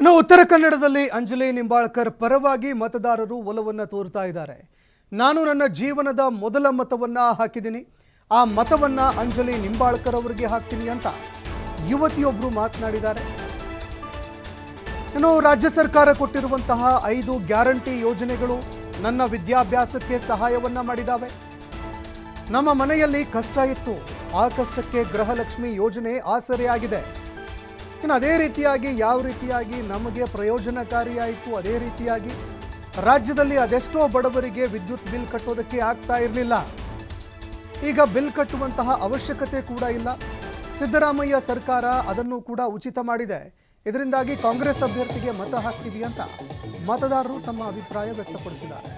ಇನ್ನು ಉತ್ತರ ಕನ್ನಡದಲ್ಲಿ ಅಂಜಲಿ ನಿಂಬಾಳ್ಕರ್ ಪರವಾಗಿ ಮತದಾರರು ಒಲವನ್ನು ತೋರ್ತಾ ಇದ್ದಾರೆ. ನಾನು ನನ್ನ ಜೀವನದ ಮೊದಲ ಮತವನ್ನ ಹಾಕಿದ್ದೀನಿ. ಆ ಮತವನ್ನ ಅಂಜಲಿ ನಿಂಬಾಳ್ಕರ್ ಅವರಿಗೆ ಹಾಕ್ತೀನಿ ಅಂತ ಯುವತಿಯೊಬ್ಬರು ಮಾತನಾಡಿದ್ದಾರೆ. ಇನ್ನು ರಾಜ್ಯ ಸರ್ಕಾರ ಕೊಟ್ಟಿರುವಂತಹ ಐದು ಗ್ಯಾರಂಟಿ ಯೋಜನೆಗಳು ನನ್ನ ವಿದ್ಯಾಭ್ಯಾಸಕ್ಕೆ ಸಹಾಯವನ್ನ ಮಾಡಿದ್ದಾವೆ ನಮ್ಮ ಮನೆಯಲ್ಲಿ ಕಷ್ಟ ಇತ್ತು. ಆ ಕಷ್ಟಕ್ಕೆ ಗೃಹಲಕ್ಷ್ಮಿ ಯೋಜನೆ ಆಸರೆಯಾಗಿದೆ. ಇನ್ನು ಅದೇ ರೀತಿಯಾಗಿ ಯಾವ ರೀತಿಯಾಗಿ ನಮಗೆ ಪ್ರಯೋಜನಕಾರಿಯಾಯಿತು, ಅದೇ ರೀತಿಯಾಗಿ ರಾಜ್ಯದಲ್ಲಿ ಅದೆಷ್ಟೋ ಬಡವರಿಗೆ ವಿದ್ಯುತ್ ಬಿಲ್ ಕಟ್ಟೋದಕ್ಕೆ ಆಗ್ತಾ ಇರಲಿಲ್ಲ. ಈಗ ಬಿಲ್ ಕಟ್ಟುವಂತಹ ಅವಶ್ಯಕತೆ ಕೂಡ ಇಲ್ಲ. ಸಿದ್ದರಾಮಯ್ಯ ಸರ್ಕಾರ ಅದನ್ನು ಕೂಡ ಉಚಿತ ಮಾಡಿದೆ. ಇದರಿಂದಾಗಿ ಕಾಂಗ್ರೆಸ್ ಅಭ್ಯರ್ಥಿಗೆ ಮತ ಹಾಕ್ತೀವಿ ಅಂತ ಮತದಾರರು ತಮ್ಮ ಅಭಿಪ್ರಾಯ ವ್ಯಕ್ತಪಡಿಸಿದ್ದಾರೆ.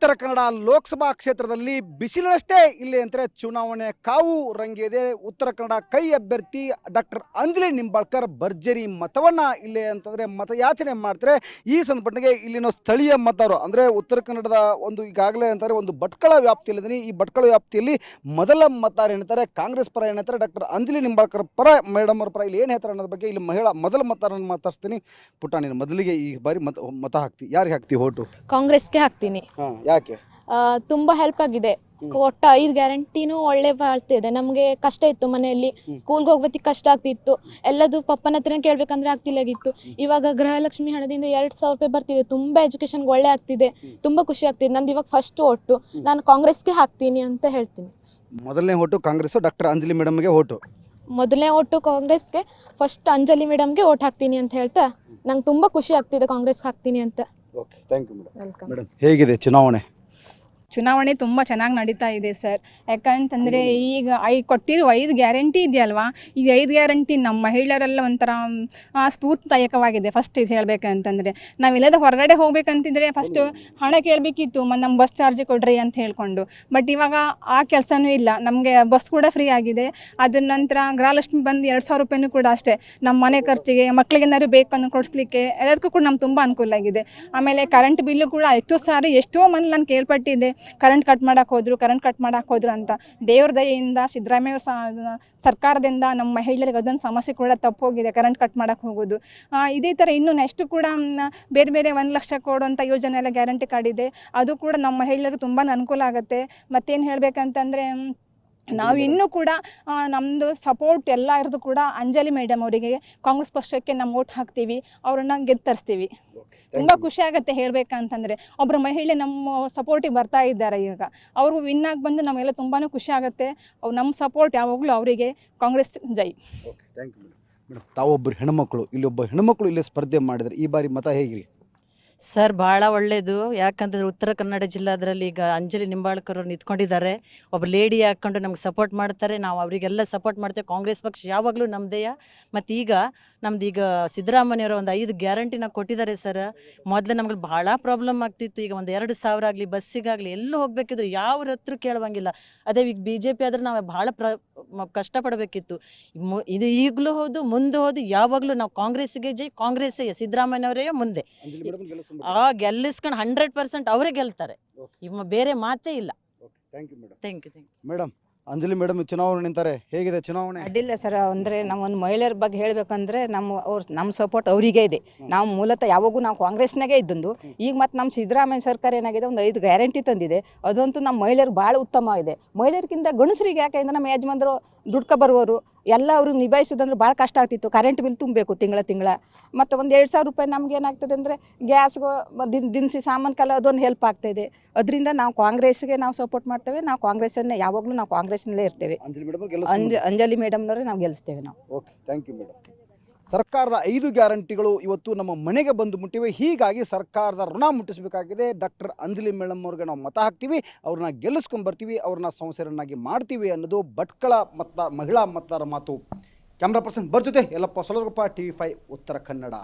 ಉತ್ತರ ಕನ್ನಡ ಲೋಕಸಭಾ ಕ್ಷೇತ್ರದಲ್ಲಿ ಬಿಸಿಲಿನಷ್ಟೇ ಇಲ್ಲಿ ಅಂತಾರೆ ಚುನಾವಣೆ ಕಾವು ರಂಗೇದೆ ಉತ್ತರ ಕನ್ನಡ ಕೈ ಅಭ್ಯರ್ಥಿ ಡಾಕ್ಟರ್ ಅಂಜಲಿ ನಿಂಬಾಳ್ಕರ್ ಭರ್ಜರಿ ಮತವನ್ನ ಇಲ್ಲಿ ಅಂತಂದ್ರೆ ಮತಯಾಚನೆ ಮಾಡ್ತಾರೆ. ಈ ಸಂದರ್ಭಕ್ಕೆ ಇಲ್ಲಿನ ಸ್ಥಳೀಯ ಮತದಾರರು ಅಂದ್ರೆ ಉತ್ತರ ಕನ್ನಡದ ಒಂದು ಈಗಾಗಲೇ ಅಂತಾರೆ ಒಂದು ಭಟ್ಕಳ ವ್ಯಾಪ್ತಿಯಲ್ಲಿ ಈ ಭಟ್ಕಳ ವ್ಯಾಪ್ತಿಯಲ್ಲಿ ಮೊದಲ ಮತದಾರ ಏನಂತಾರೆ ಕಾಂಗ್ರೆಸ್ ಪರ ಏನಂತಾರೆ ಡಾಕ್ಟರ್ ಅಂಜಲಿ ನಿಂಬಾಳ್ಕರ್ ಪರ ಮೇಡಮ್ ಅವ್ರ ಪರ ಇಲ್ಲಿ ಏನು ಹೇಳ್ತಾರೆ ಅನ್ನೋದ್ರ ಬಗ್ಗೆ ಇಲ್ಲಿ ಮಹಿಳಾ ಮೊದಲ ಮತದಾರನ ಮಾತಾಡ್ತೀನಿ ಪುಟ್ಟ ನೀನು ಮೊದಲಿಗೆ ಈ ಬಾರಿ ಮತ ಮತ ಹಾಕ್ತಿ ಯಾರಿಗೆ ಹಾಕ್ತಿ? ಓಟು? ಕಾಂಗ್ರೆಸ್ಗೆ ಹಾಕ್ತೀನಿ. ಯಾಕೆ? ಆ, ತುಂಬಾ ಹೆಲ್ಪ್ ಆಗಿದೆ. ಕೊಟ್ಟ ಒಟ್ಟ ಐದು ಗ್ಯಾರಂಟಿನೂ ಒಳ್ಳೆ ಬಾಳ್ತಿದೆ ನಮಗೆ ಕಷ್ಟ ಇತ್ತು ಮನೆಯಲ್ಲಿ. ಸ್ಕೂಲ್ಗೆ ಹೋಗ್ಬೇಕು ಕಷ್ಟ ಆಗ್ತಿತ್ತು. ಎಲ್ಲದು ಪಪ್ಪನ ಹತ್ರ ಕೇಳ್ಬೇಕಂದ್ರೆ ಆಗ್ತಿಲ್ಲಾಗಿತ್ತು ಇವಾಗ ಗೃಹಲಕ್ಷ್ಮಿ ಹಣದಿಂದ ಎರಡ್ ಸಾವಿರ ರೂಪಾಯಿ ಬರ್ತಿದೆ. ತುಂಬಾ ಎಜುಕೇಶನ್ ಒಳ್ಳೆ ಆಗ್ತಿದೆ. ತುಂಬಾ ಖುಷಿ ಆಗ್ತಿದೆ. ನಂದು ಇವಾಗ ಫಸ್ಟ್ ಒಟ್ಟು. ನಾನು ಕಾಂಗ್ರೆಸ್ಗೆ ಹಾಕ್ತೀನಿ ಅಂತ ಹೇಳ್ತೀನಿ. ಮೊದಲನೇ ಓಟು ಕಾಂಗ್ರೆಸ್ ಡಾಕ್ಟರ್ ಅಂಜಲಿ ಮೇಡಮ್ಗೆ ಓಟು ಮೊದಲನೇ ಒಟ್ಟು ಕಾಂಗ್ರೆಸ್ಗೆ ಫಸ್ಟ್ ಅಂಜಲಿ ಮೇಡಮ್ಗೆ ಓಟ್ ಹಾಕ್ತೀನಿ ಅಂತ ಹೇಳ್ತಾ ನಂಗೆ ತುಂಬಾ ಖುಷಿ ಆಗ್ತಿದೆ ಕಾಂಗ್ರೆಸ್ಗೆ ಹಾಕ್ತೀನಿ ಅಂತ. Okay thank you madam welcome madam ಹೇಗಿದೆ ಚುನಾವಣೆ? ಚುನಾವಣೆ ತುಂಬ ಚೆನ್ನಾಗಿ ನಡೀತಾ ಇದೆ ಸರ್. ಯಾಕಂತಂದರೆ ಈಗ ಐ ಕೊಟ್ಟಿರುವ ಐದು ಗ್ಯಾರಂಟಿ ಇದೆಯಲ್ವಾ? ಈ ಐದು ಗ್ಯಾರಂಟಿ ನಮ್ಮ ಮಹಿಳೆಯರೆಲ್ಲ ಒಂಥರ ಸ್ಫೂರ್ತಿದಾಯಕವಾಗಿದೆ ಫಸ್ಟ್ ಇದು ಹೇಳಬೇಕಂತಂದರೆ. ನಾವೆಲ್ಲದ ಹೊರಗಡೆ ಹೋಗ್ಬೇಕಂತಿದ್ರೆ ಫಸ್ಟು ಹಣ ಕೇಳಬೇಕಿತ್ತು, ಮ ನಮ್ಮ ಬಸ್ ಚಾರ್ಜ್ ಕೊಡ್ರಿ ಅಂತ ಹೇಳ್ಕೊಂಡು. ಬಟ್ ಇವಾಗ ಆ ಕೆಲಸನೂ ಇಲ್ಲ. ನಮಗೆ ಬಸ್ ಕೂಡ ಫ್ರೀ ಆಗಿದೆ. ಅದ್ರ ನಂತರ ಗೃಹಲಕ್ಷ್ಮಿ ಬಂದು ಎರಡು ಸಾವಿರ ರೂಪಾಯಿನೂ ಕೂಡ ಅಷ್ಟೇ. ನಮ್ಮ ಮನೆ ಖರ್ಚಿಗೆ, ಮಕ್ಳಿಗೆ ಏನಾದ್ರು ಬೇಕನ್ನು ಕೊಡಿಸ್ಲಿಕ್ಕೆ ಎಲ್ಲದಕ್ಕೂ ಕೂಡ ನಮ್ಗೆ ತುಂಬ ಅನುಕೂಲ ಆಗಿದೆ. ಆಮೇಲೆ ಕರೆಂಟ್ ಬಿಲ್ಲು ಕೂಡ ಎಷ್ಟೋ ಸಾರಿ ಎಷ್ಟೋ ಮನೆ ನಾನು ಕೇಳ್ಪಟ್ಟಿದ್ದೆ. ಕರೆಂಟ್ ಕಟ್ ಮಾಡಕ್ಕೆ ಹೋದ್ರು, ಕರೆಂಟ್ ಕಟ್ ಮಾಡಕ್ಕೆ ಹೋದ್ರು ಅಂತ. ದೇವ್ರ ದಯೆಯಿಂದ, ಸಿದ್ದರಾಮಯ್ಯ ಸರ್ಕಾರದಿಂದ ನಮ್ಮ ಮಹಿಳೆಯರಿಗೆ ಅದೊಂದು ಸಮಸ್ಯೆ ಕೂಡ ತಪ್ಪೋಗಿದೆ, ಕರೆಂಟ್ ಕಟ್ ಮಾಡಕ್ಕೆ ಹೋಗೋದು. ಇದೇ ಥರ ಇನ್ನು ನೆಕ್ಸ್ಟ್ ಕೂಡ ಬೇರೆ ಬೇರೆ ಒಂದು ಲಕ್ಷ ಕೊಡುವಂಥ ಯೋಜನೆ ಎಲ್ಲ ಗ್ಯಾರಂಟಿ ಕಾರ್ಡ್ ಇದೆ. ಅದು ಕೂಡ ನಮ್ಮ ಮಹಿಳೆಯರಿಗೆ ತುಂಬಾ ಅನುಕೂಲ ಆಗುತ್ತೆ. ಮತ್ತೇನು ಹೇಳಬೇಕಂತಂದರೆ ನಾವು ಇನ್ನೂ ಕೂಡ ನಮ್ಮದು ಸಪೋರ್ಟ್ ಎಲ್ಲ ಇರೋದು ಕೂಡ ಅಂಜಲಿ ಮೇಡಮ್ ಅವರಿಗೆ. ಕಾಂಗ್ರೆಸ್ ಪಕ್ಷಕ್ಕೆ ನಾವು ಓಟ್ ಹಾಕ್ತೀವಿ ಅವ್ರನ್ನ ಗೆದ್ದು ತರಿಸ್ತೀವಿ ತುಂಬ ಖುಷಿ ಆಗುತ್ತೆ ಹೇಳ್ಬೇಕಂತಂದ್ರೆ. ಒಬ್ಬರು ಮಹಿಳೆ ನಮ್ಮ ಸಪೋರ್ಟಿಗೆ ಬರ್ತಾ ಇದ್ದಾರೆ ಈಗ. ಅವರು ವಿನ್ ಆಗಿ ಬಂದು ನಮಗೆಲ್ಲ ತುಂಬಾ ಖುಷಿ ಆಗುತ್ತೆ. ಅವ್ರು ನಮ್ಮ ಸಪೋರ್ಟ್ ಯಾವಾಗಲೂ ಅವರಿಗೆ. ಕಾಂಗ್ರೆಸ್ ಜೈ. ತಾವೊಬ್ಬರು ಹೆಣ್ಮಕ್ಳು ಇಲ್ಲಿ ಒಬ್ಬ ಹೆಣ್ಮಕ್ಳು ಇಲ್ಲಿ ಸ್ಪರ್ಧೆ ಮಾಡಿದ್ರೆ ಈ ಬಾರಿ ಮತ ಹೇಗೆ ಸರ್ ಬಹಳ ಒಳ್ಳೇದು. ಯಾಕಂದ್ರೆ ಉತ್ತರ ಕನ್ನಡ ಜಿಲ್ಲಾದ್ರಲ್ಲಿ ಈಗ ಅಂಜಲಿ ನಿಂಬಾಳ್ಕರ್ ಅವ್ರು ನಿಂತ್ಕೊಂಡಿದ್ದಾರೆ. ಒಬ್ಬ ಲೇಡಿ ಹಾಕೊಂಡು ನಮ್ಗೆ ಸಪೋರ್ಟ್ ಮಾಡ್ತಾರೆ. ನಾವು ಅವರಿಗೆಲ್ಲ ಸಪೋರ್ಟ್ ಮಾಡ್ತೇವೆ. ಕಾಂಗ್ರೆಸ್ ಪಕ್ಷ ಯಾವಾಗಲೂ ನಮ್ಮದೇಯ ಮತ್ತು ಈಗ ನಮ್ದು ಈಗ ಸಿದ್ದರಾಮಯ್ಯವರು ಒಂದು ಐದು ಗ್ಯಾರಂಟಿನ ಕೊಟ್ಟಿದ್ದಾರೆ ಸರ್. ಮೊದಲು ನಮ್ಗೆ ಭಾಳ ಪ್ರಾಬ್ಲಮ್ ಆಗ್ತಿತ್ತು. ಈಗ ಒಂದು ಎರಡು ಸಾವಿರ ಆಗಲಿ ಬಸ್ಸಿಗಾಗಲಿ ಎಲ್ಲೂ ಹೋಗ್ಬೇಕಿದ್ರು ಯಾವ್ರ ಹತ್ರ ಕೇಳುವಂಗಿಲ್ಲ. ಅದೇ ಈಗ ಬಿ ಜೆ ಪಿ ಆದ್ರೆ ನಾವು ಭಾಳ ಪ್ರ ಕಷ್ಟಪಡಬೇಕಿತ್ತು. ಇದು ಈಗಲೂ ಹೌದು, ಮುಂದೆ ಹೋದು, ಯಾವಾಗಲೂ ನಾವು ಕಾಂಗ್ರೆಸ್ಗೆ ಜೈ, ಕಾಂಗ್ರೆಸ್ಸೇ ಸಿದ್ದರಾಮಯ್ಯವರೇ ಮುಂದೆ. ಆ ಗೆಲ್ಲಿಸ್ಕೊಂಡು ಹಂಡ್ರೆಡ್ ಪರ್ಸೆಂಟ್ ಅವರೇ ಗೆಲ್ತಾರೆ. ಇವ ಬೇರೆ ಮಾತೇ ಇಲ್ಲ. Thank you madam thank you thank madam Anjali madam ಚುನಾವಣೆ ನಿಂತಾರೆ. ಹೇಗಿದೆ ಚುನಾವಣೆ? ಅಡ್ಡಿಲ್ಲ ಸರ್ ಅಂದ್ರೆ ನಾವು ಒಂದು ಮಹಿಳೆಯರ ಬಗ್ಗೆ ಹೇಳ್ಬೇಕಂದ್ರೆ ನಮ್ಮ ಅವ್ರ ನಮ್ಮ ಸಪೋರ್ಟ್ ಅವರಿಗೆ ಇದೆ. ನಾವು ಮೂಲತಃ ಯಾವಾಗೂ ನಾವು ಕಾಂಗ್ರೆಸ್ನಾಗೆ ಇದ್ದಂದು. ಈಗ ಮತ್ತೆ ನಮ್ಮ ಸಿದ್ದರಾಮಯ್ಯ ಸರ್ಕಾರ ಏನಾಗಿದೆ ಒಂದು ಐದು ಗ್ಯಾರಂಟಿ ತಂದಿದೆ. ಅದಂತೂ ನಮ್ಮ ಮಹಿಳೆಯರು ಭಾಳ ಉತ್ತಮ ಇದೆ. ಮಹಿಳೆಯರಿಗಿಂತ ಗಂಡಸರಿಗೆ ಯಾಕೆಂದ್ರೆ ನಮ್ಮ ಯಜಮಾನ್ರು ದುಡ್ಕ ಬರುವವರು ಎಲ್ಲ ಅವ್ರಿಗೆ ನಿಭಾಯಿಸೋದಂದ್ರೆ ಭಾಳ ಕಷ್ಟ ಆಗ್ತಿತ್ತು. ಕರೆಂಟ್ ಬಿಲ್ ತುಂಬಬೇಕು ತಿಂಗಳ ತಿಂಗಳ. ಮತ್ತು ಒಂದು ಎರಡು ಸಾವಿರ ರೂಪಾಯಿ ನಮ್ಗೆ ಏನಾಗ್ತದೆ ಅಂದರೆ ಗ್ಯಾಸ್ಗೂ ದಿನ ದಿನಸಿ ಸಾಮಾನು ಕಾಲ ಅದೊಂದು ಹೆಲ್ಪ್ ಆಗ್ತಾಯಿದೆ ಅದರಿಂದ ನಾವು ಕಾಂಗ್ರೆಸ್ಗೆ ನಾವು ಸಪೋರ್ಟ್ ಮಾಡ್ತೇವೆ ನಾವು ಕಾಂಗ್ರೆಸ್ಸನ್ನೇ ಯಾವಾಗಲೂ ನಾವು ಕಾಂಗ್ರೆಸ್ನಲ್ಲೇ ಇರ್ತೇವೆ. ಅಂಜಲಿ ಮೇಡಮ್ನವ್ರೆ ನಾವು ಗೆಲ್ಲಿಸ್ತೇವೆ ನಾವು. ಓಕೆ ಥ್ಯಾಂಕ್ ಯು ಮೇಡಮ್ ಸರ್ಕಾರದ ಐದು ಗ್ಯಾರಂಟಿಗಳು ಇವತ್ತು ನಮ್ಮ ಮನೆಗೆ ಬಂದು ಮುಟ್ಟಿವೆ. ಹೀಗಾಗಿ ಸರ್ಕಾರದ ಋಣ ಮುಟ್ಟಿಸಬೇಕಾಗಿದೆ. ಡಾಕ್ಟರ್ ಅಂಜಲಿ ಮೇಡಮ್ ಅವ್ರಿಗೆ ನಾವು ಮತ ಹಾಕ್ತೀವಿ. ಅವ್ರನ್ನ ಗೆಲ್ಲಿಸ್ಕೊಂಡು ಬರ್ತೀವಿ. ಅವ್ರನ್ನ ಸಂಸದರನ್ನಾಗಿ ಮಾಡ್ತೀವಿ ಅನ್ನೋದು ಭಟ್ಕಳ ಮತ ಮಹಿಳಾ ಮತದಾರ ಮಾತು. ಕ್ಯಾಮ್ರಾ ಪರ್ಸನ್ ಬರ್ ಜೊತೆ ಎಲ್ಲಪ್ಪ ಸೊಲಗಪ್ಪ ಟಿ ವಿ ಫೈ ಉತ್ತರ ಕನ್ನಡ.